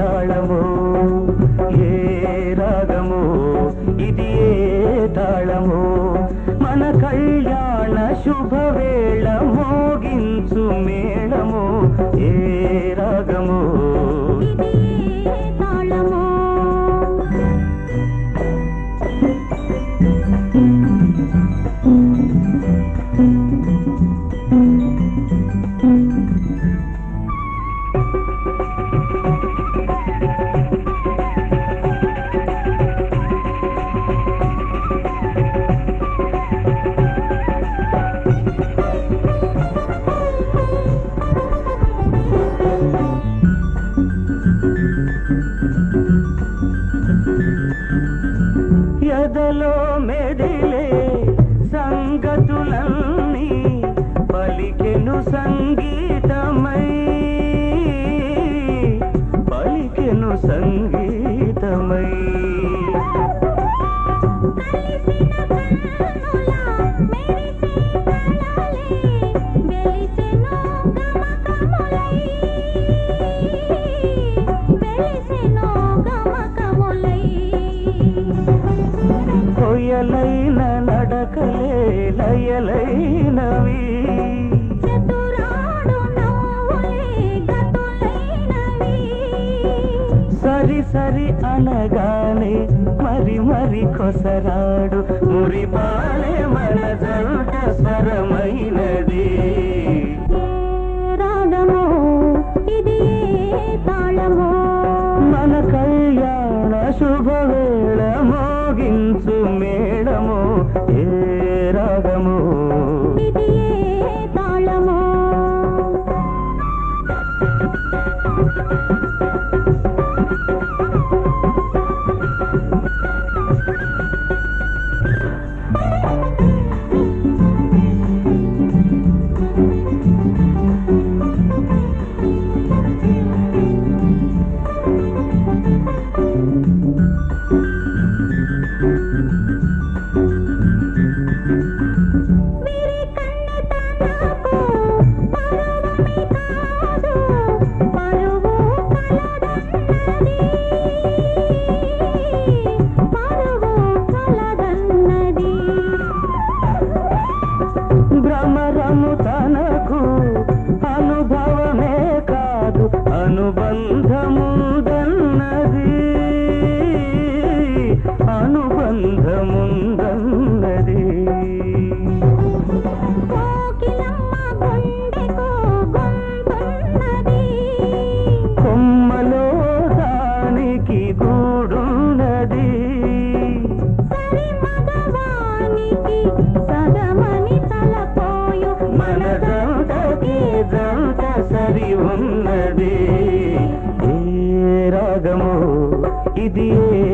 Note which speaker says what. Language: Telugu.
Speaker 1: తాళము? ఏ రాగము?
Speaker 2: ఇది ఏ తాళము?
Speaker 1: మన
Speaker 2: కళ్యాణ శుభవేళ మోగించు మేళము. ఏ రాగము? తాళము? సంగీతమై.
Speaker 1: కొయ్యలైన నడకలే లయలైనవి. సరి సరి అనగానే మరి మరి కొసరాడు. మురిపాలే మన జంట స్వరమైనది.
Speaker 2: రాగమో ఇది తాళమో.
Speaker 1: మన కళ్యాణ శుభవేళ మోగించు మేడము. ఏ రాగము?
Speaker 2: Thank
Speaker 1: you. జంటకి సరి ఉన్నది. ఏ రాగము ఇది ఏ